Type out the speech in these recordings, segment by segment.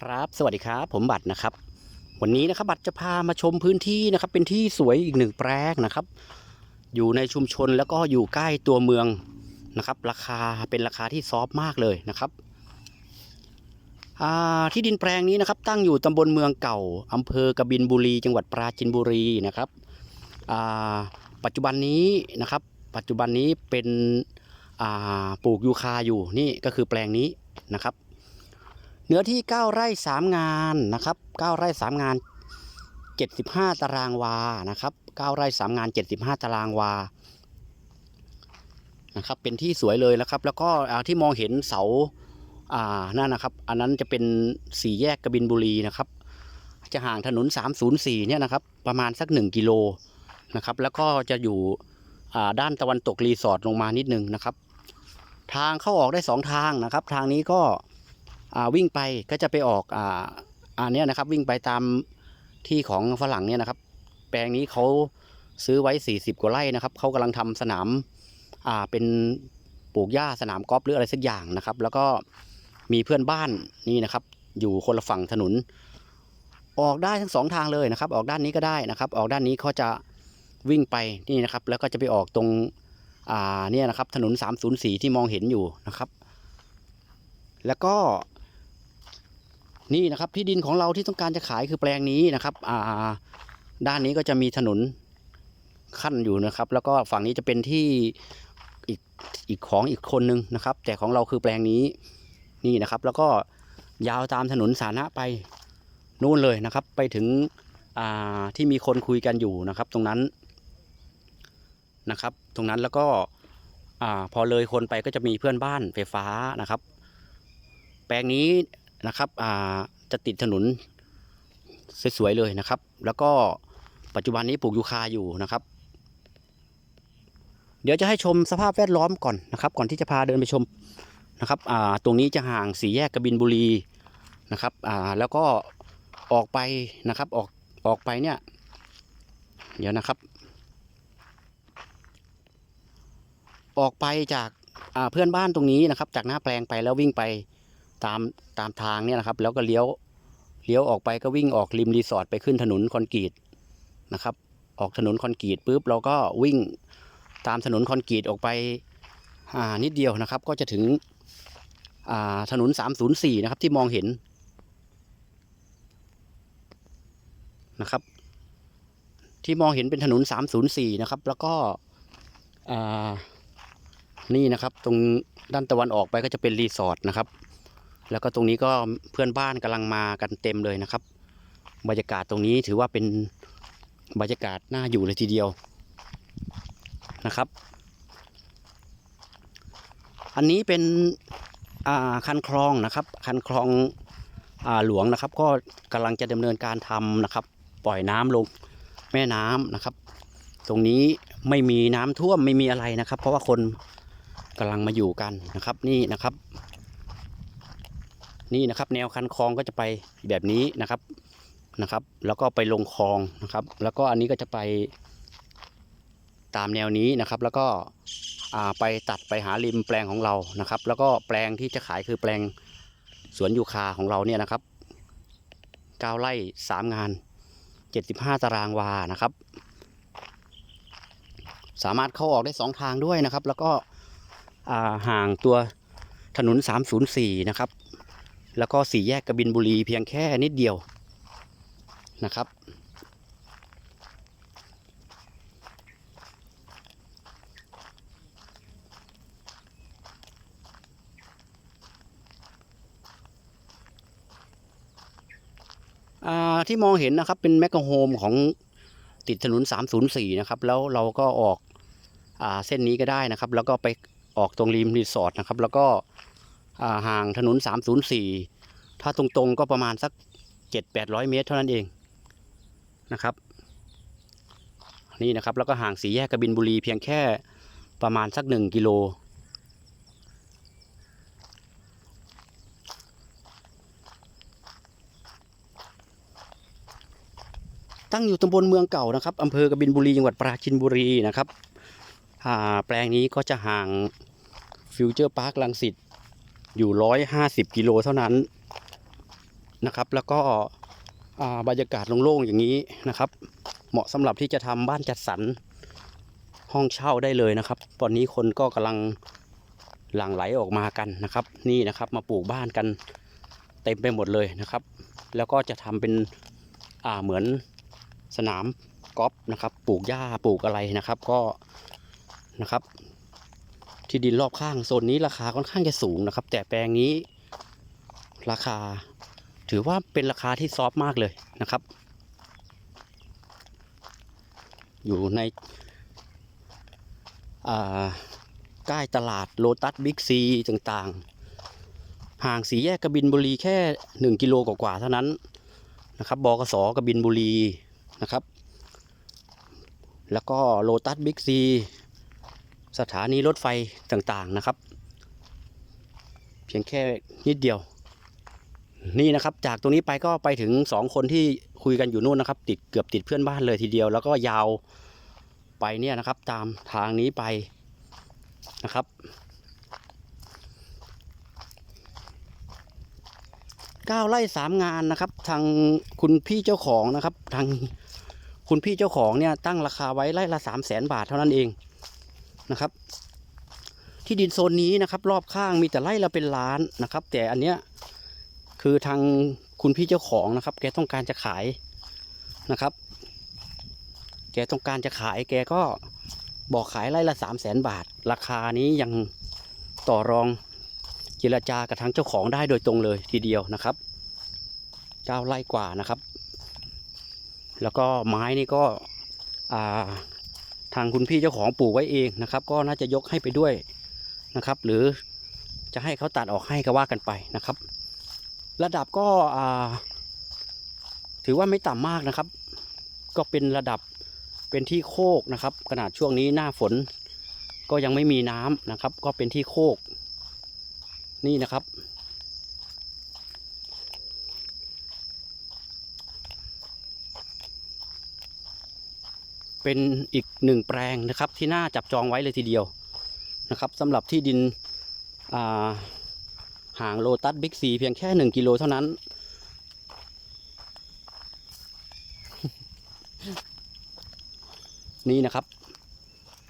ครับ สวัสดีครับ ผมบัตรนะครับ วันนี้นะครับบัตรจะพามาชมพื้นที่นะครับ เป็นที่สวยอีกหนึ่งแปลงนะครับ อยู่ในชุมชนแล้วก็อยู่ใกล้ตัวเมืองนะครับ ราคาเป็นราคาที่ซอฟมากเลยนะครับที่ดินแปลงนี้นะครับ ตั้งอยู่ตำบลเมืองเก่าอำเภอกบินบุรี จังหวัดปราจินบุรีนะครับปัจจุบันนี้นะครับ ปัจจุบันนี้เป็นปลูกยูคาอยู่นี่ก็คือแปลงนี้นะครับ เนื้อที่ 9 ไร่ 3 งานนะครับ 9 ไร่ 3 งาน 75 ตารางวา นะครับ 9 ไร่ 3 งาน 75 ตารางวา นะครับ เป็นที่สวยเลยนะครับ แล้วก็ที่มองเห็นเสา อ่า นั่นนะครับ อันนั้นจะเป็นสี่แยกกบินบุรีนะครับ จะห่างถนน 304 เนี่ยนะครับ ประมาณสัก 1 กิโลนะครับ แล้วก็จะอยู่อ่าด้านตะวันตกรีสอร์ทลงมานิดนึงนะครับ ทางเข้าออกได้ 2 ทางนะครับ ทางนี้ก็ วิ่งไปก็จะไปออกอ่าอันเนี้ยนะครับ วิ่งไปตามที่ของฝรั่งเนี่ยนะครับ แปลงนี้เขาซื้อไว้ 40 กว่าไร่นะครับเขากำลังทำสนามอ่าเป็นปลูกหญ้าสนามกอล์ฟหรืออะไรสักอย่างนะครับ แล้วก็มีเพื่อนบ้านนี่นะครับ อยู่คนละฝั่งถนน ออกได้ทั้งสองทางเลยนะครับ ออกด้านนี้ก็ได้นะครับ ออกด้านนี้เขาจะวิ่งไปนี่นะครับ แล้วก็จะไปออกตรงอ่าเนี่ยนะครับ ถนน 304 ที่มองเห็นอยู่นะครับ แล้วก็ นี่นะครับที่ดินของเราที่ต้องการจะขายคือแปลงนี้นะครับอ่าด้านนี้ก็จะมีถนนขั้นอยู่นะครับ แล้วก็ฝั่งนี้จะเป็นที่อีกอีกของอีกคนนึงนะครับ แต่ของเราคือแปลงนี้นี่นะครับ แล้วก็ยาวตามถนนสาธารณะไปนู่นเลยนะครับ ไปถึงอ่าที่มีคนคุยกันอยู่นะครับ ตรงนั้นนะครับ ตรงนั้นแล้วก็อ่าพอเลยคนไปก็จะมีเพื่อนบ้านไฟฟ้านะครับ แปลงนี้ นะครับอ่าจะติดถนนสวยๆเลยนะครับ แล้วก็ปัจจุบันนี้ปลูกยูคาอยู่นะครับ เดี๋ยวจะให้ชมสภาพแวดล้อมก่อนนะครับ ก่อนที่จะพาเดินไปชมนะครับอ่าตรงนี้จะห่างสี่แยกกบินบุรีนะครับอ่าแล้วก็ออกไปนะครับออกออกไปเนี่ย เดี๋ยวนะครับ ออกไปจากอ่าเพื่อนบ้านตรงนี้นะครับ จากหน้าแปลงไปแล้ววิ่งไป ตามตามทางเนี่ยนะครับ แล้วก็เลี้ยวเลี้ยวออกไปก็วิ่งออกริมรีสอร์ทไปขึ้นถนนคอนกรีตนะครับ ออกถนนคอนกรีตปุ๊บเราก็วิ่งตามถนนคอนกรีตออกไปอ่านิดเดียวนะครับ ก็จะถึงอ่าถนน 304 นะครับ ที่มองเห็นนะครับ ที่มองเห็นเป็นถนน 304 นะครับ แล้วก็นี่นะครับ ตรงด้านตะวันออกไปก็จะเป็นรีสอร์ทนะครับ แล้วก็ตรงนี้ก็เพื่อนบ้านกำลังมากันเต็มเลยนะครับ บรรยากาศตรงนี้ถือว่าเป็นบรรยากาศน่าอยู่เลยทีเดียวนะครับ อันนี้เป็นคันคลองนะครับ คันคลองอหลวงนะครับ ก็กำลังจะดำเนินการทำนะครับ ปล่อยน้ำลงแม่น้ำนะครับ ตรงนี้ไม่มีน้ำท่วมไม่มีอะไรนะครับ เพราะว่าคนกำลังมาอยู่กันนะครับนี่นะครับ นี่นะครับแนวคันคลองก็จะไปแบบนี้นะครับนะครับ แล้วก็ไปลงคลองนะครับ แล้วก็อันนี้ก็จะไปตามแนวนี้นะครับ แล้วก็ไปตัดไปหาริมแปลงของเรานะครับ แล้วก็แปลงที่จะขายคือแปลงสวนยูคาของเราเนี่ยนะครับ9ไร่3งาน 75 ตารางวานะครับ สามารถเข้าออกได้ 2 ทางด้วยนะครับ แล้วก็ห่างตัวถนน 304 นะครับ แล้วก็สี่แยกกบินบุรีเพียงแค่นิดเดียวนะครับอ่าที่มองเห็นนะครับเป็นแมกกาโฮมของติดถนน 304 นะครับ แล้วเราก็ออกอ่าเส้นนี้ก็ได้นะครับ แล้วก็ไปออกตรงริมรีสอร์ทนะครับ แล้วก็ ห่างถนน 304 ถ้าตรงๆก็ประมาณสัก 7-800 เมตรเท่านั้นเองนะครับ นี่นะครับแล้วก็ห่างสีแยกกบินบุรีเพียงแค่ประมาณสัก 1 กิโลตั้งอยู่ตำบลเมืองเก่านะครับอำเภอกบินบุรีจังหวัดปราจินบุรีนะครับแปลงนี้ก็จะห่างฟิวเจอร์พาร์คลังสิต อยู่150กิโลเท่านั้นนะครับ แล้วก็บรรยากาศโล่งๆอย่างนี้นะครับ เหมาะสำหรับที่จะทำบ้านจัดสรรห้องเช่าได้เลยนะครับ ตอนนี้คนก็กำลังหลั่งไหลออกมากันนะครับ นี่นะครับมาปลูกบ้านกันเต็มไปหมดเลยนะครับ แล้วก็จะทำเป็นอ่าเหมือนสนามกอล์ฟนะครับ ปลูกหญ้าปลูกอะไรนะครับ ก็นะครับ ที่ดินรอบข้างโซนนี้ราคาค่อนข้างจะสูงนะครับ แต่แปลงนี้ราคา ถือว่าเป็นราคาที่ซอฟมากเลยนะครับ อยู่ในใกล้ตลาดโลตัสบิ๊กซีต่างๆ ห่างสีแยกกบินบุรีแค่ 1 กิโลกว่าๆเท่านั้นนะครับบกสกบินบุรีนะครับ แล้วก็โลตัสบิ๊กซี สถานีรถไฟต่างๆนะครับ เพียงแค่นิดเดียว นี่นะครับ จากตรงนี้ไปก็ไปถึงสองคนที่คุยกันอยู่นู่นนะครับ ติดเกือบติดเพื่อนบ้านเลยทีเดียว แล้วก็ยาวไปเนี่ยนะครับ ตามทางนี้ไปนะครับเก้าไร่สามงานนะครับ ทางคุณพี่เจ้าของนะครับ ทางคุณพี่เจ้าของเนี่ยตั้งราคาไว้ไร่ละสามแสนบาทเท่านั้นเอง นะครับ ที่ดินโซนนี้นะครับ รอบข้างมีแต่ไร่ละเป็นล้านนะครับ แต่อันเนี้ยคือทางคุณพี่เจ้าของนะครับ แกต้องการจะขายนะครับ แกต้องการจะขาย แกก็บอกขายไร่ละสามแสนบาท ราคานี้ยังต่อรองเจรจากับทางเจ้าของได้โดยตรงเลยทีเดียวนะครับเก้าไร่กว่านะครับ แล้วก็ไม้นี่ก็อ่า ทางคุณพี่เจ้าของปลูกไว้เองนะครับ ก็น่าจะยกให้ไปด้วยนะครับ หรือจะให้เขาตัดออกให้ก็ว่ากันไปนะครับ ระดับก็ถือว่าไม่ต่ำมากนะครับ ก็เป็นระดับเป็นที่โคกนะครับ ขนาดช่วงนี้หน้าฝน ก็ยังไม่มีน้ำนะครับ ก็เป็นที่โคกนี่นะครับ เป็นอีกหนึ่งแปลงนะครับที่น่าจับจองไว้เลยทีเดียวนะครับสำหรับที่ดินาห่างโลตัสบิ๊กซีเพียงแค่หนึ่งกิโลเท่านั้น นี่นะครับ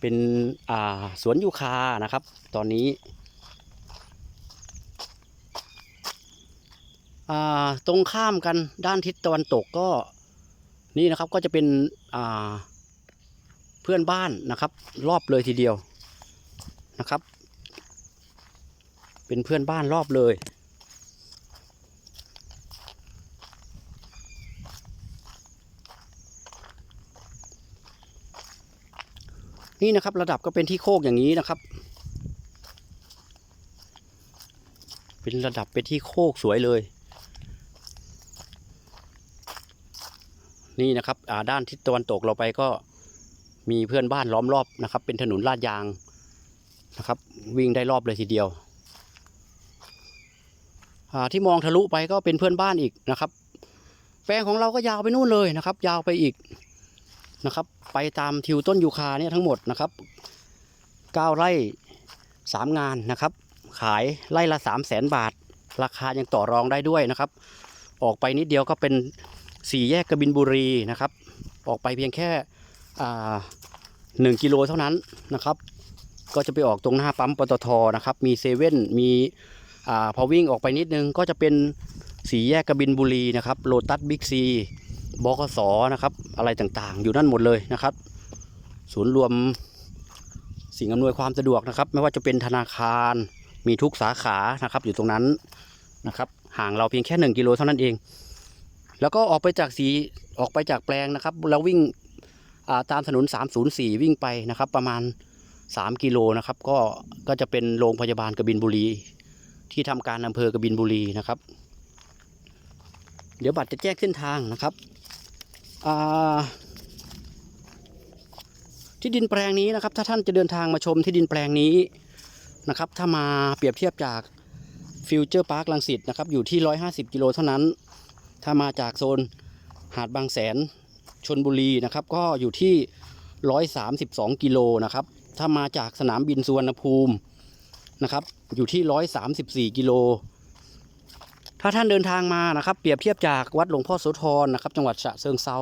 เป็นสวนยูคานะครับ ตอนนี้ตรงข้ามกันด้านทิศตะวันตกก็นี่นะครับก็จะเป็นอ่า พื่อนบ้านนะครับ รอบเลยทีเดียวนะครับ เป็นเพื่อนบ้านรอบเลย นี่นะครับระดับก็เป็นที่โคกอย่างนี้นะครับ เป็นระดับเป็นที่โคกสวยเลยนี่นะครับด้านทิศตะวันตกเราไปก็ มีเพื่อนบ้านล้อมรอบนะครับ เป็นถนนลาดยางนะครับ วิ่งได้รอบเลยทีเดียวที่มองทะลุไปก็เป็นเพื่อนบ้านอีกนะครับ แปลงของเราก็ยาวไปนู่นเลยนะครับ ยาวไปอีกนะครับ ไปตามทิวต้นยูคาเนี่ยทั้งหมดนะครับเก้าไร่สามงานนะครับ ขายไร่ละสามแสนบาท ราคายังต่อรองได้ด้วยนะครับ ออกไปนิดเดียวก็เป็นสี่แยกกบินบุรีนะครับ ออกไปเพียงแค่ หนึ่งกิโลเท่านั้นนะครับ ก็จะไปออกตรงหน้าปั๊มปตทนะครับ มีเซเว่นมีอาพอวิ่งออกไปนิดนึงก็จะเป็นสี่แยกกบินบุรีนะครับโลตัสบิ๊กซีบกสนะครับ อะไรต่างๆ อยู่นั่นหมดเลยนะครับ ศูนย์รวมสิ่งอำนวยความสะดวกนะครับ ไม่ว่าจะเป็นธนาคาร มีทุกสาขานะครับ อยู่ตรงนั้นนะครับ ห่างเราเพียงแค่หนึ่งกิโลเท่านั้นเอง แล้วก็ออกไปจากสีออกไปจากแปลงนะครับ แล้ววิ่ง ตามถนน 304 วิ่งไปนะครับประมาณ 3 กิโลนะครับก็ก็จะเป็นโรงพยาบาลกบินบุรี ที่ทำการอำเภอกบินบุรีนะครับ เดี๋ยวบัตรจะแจ้งเส้นทางนะครับที่ดินแปลงนี้นะครับ ถ้าท่านจะเดินทางมาชมที่ดินแปลงนี้นะครับ ถ้ามาเปรียบเทียบจากฟิวเจอร์พาร์คลังสิตนะครับอยู่ที่ 150 กิโลเท่านั้น ถ้ามาจากโซนหาดบางแสน ชนบุรีนะครับ ก็อยู่ที่ 132 กิโลนะครับ ถ้ามาจากสนามบินสุวรรณภูมินะครับ อยู่ที่ 134 กิโล ถ้าท่านเดินทางมานะครับ เปรียบเทียบจากวัดหลวงพ่อโสธรนะครับ จังหวัดฉะเชิงเซา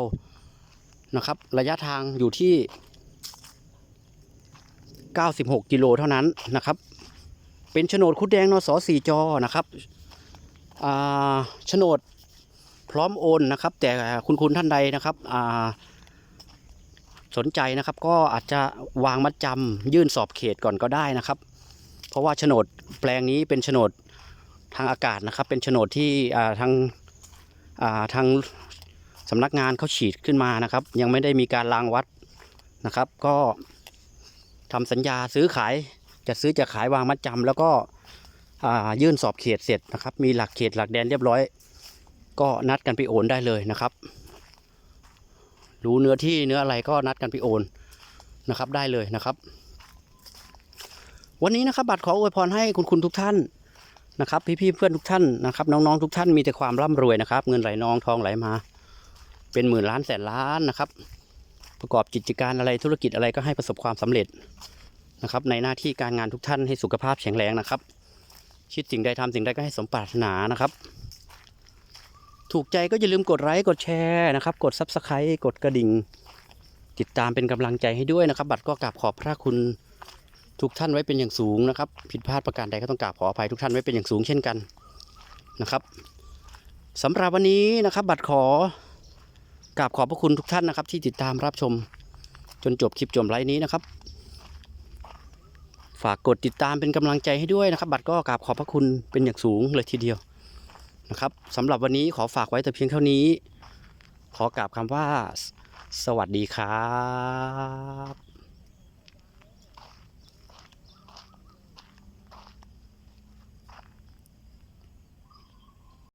นะครับ ระยะทางอยู่ที่ 96 กิโลเท่านั้นนะครับเป็นโฉนดคุดแดงนสสี่จอนะครับอ่าโฉนด พร้อมโอนนะครับ แต่คุณคุณท่านใดนะครับสนใจนะครับก็อาจจะวางมัดจำยื่นสอบเขตก่อนก็ได้นะครับ เพราะว่าโฉนดแปลงนี้เป็นโฉนดทางอากาศนะครับ เป็นโฉนดที่ทางาทางสำนักงานเขาฉีดขึ้นมานะครับ ยังไม่ได้มีการรางวัดนะครับ ก็ทำสัญญาซื้อขายจะซื้อจะขายวางมัดจำแล้วก็ยื่นสอบเขตเสร็จนะครับ มีหลักเขตหลักแดนเรียบร้อย ก็นัดกันไปโอนได้เลยนะครับ รู้เนื้อที่เนื้ออะไรก็นัดกันไปโอนนะครับได้เลยนะครับ วันนี้นะครับบัตรขออวยพรให้คุณคุณทุกท่านนะครับ พี่ๆเพื่อนทุกท่านนะครับน้องๆทุกท่านมีแต่ความร่ำรวยนะครับ เงินไหลนองทองไหลมา เป็นหมื่นล้านแสนล้านนะครับ ประกอบกิจการอะไรธุรกิจอะไรก็ให้ประสบความสำเร็จนะครับ ในหน้าที่การงานทุกท่านให้สุขภาพแข็งแรงนะครับคิดสิ่งใดทำสิ่งใดก็ให้สมปรารถนานะครับ ถูกใจก็อย่าลืมกดไลค์กดแชร์นะครับ กดซับสไครต์กดกระดิ่ง ติดตามเป็นกำลังใจให้ด้วยนะครับ บัตรก็กราบขอบพระคุณทุกท่านไว้เป็นอย่างสูงนะครับ ผิดพลาดประการใดก็ต้องกราบขออภัยทุกท่านไว้เป็นอย่างสูงเช่นกันนะครับสำหรับวันนี้นะครับ บัตรขอกราบขอบพระคุณทุกท่านนะครับ ที่ติดตามรับชมจนจบคลิปจบไลฟ์นี้นะครับ ฝากกดติดตามเป็นกำลังใจให้ด้วยนะครับ บัตรก็กราบขอบพระคุณเป็นอย่างสูงเลยทีเดียว นะครับสำหรับวันนี้ขอฝากไว้แต่เพียงเท่านี้ ขอกราบคำว่า สวัสดีครับ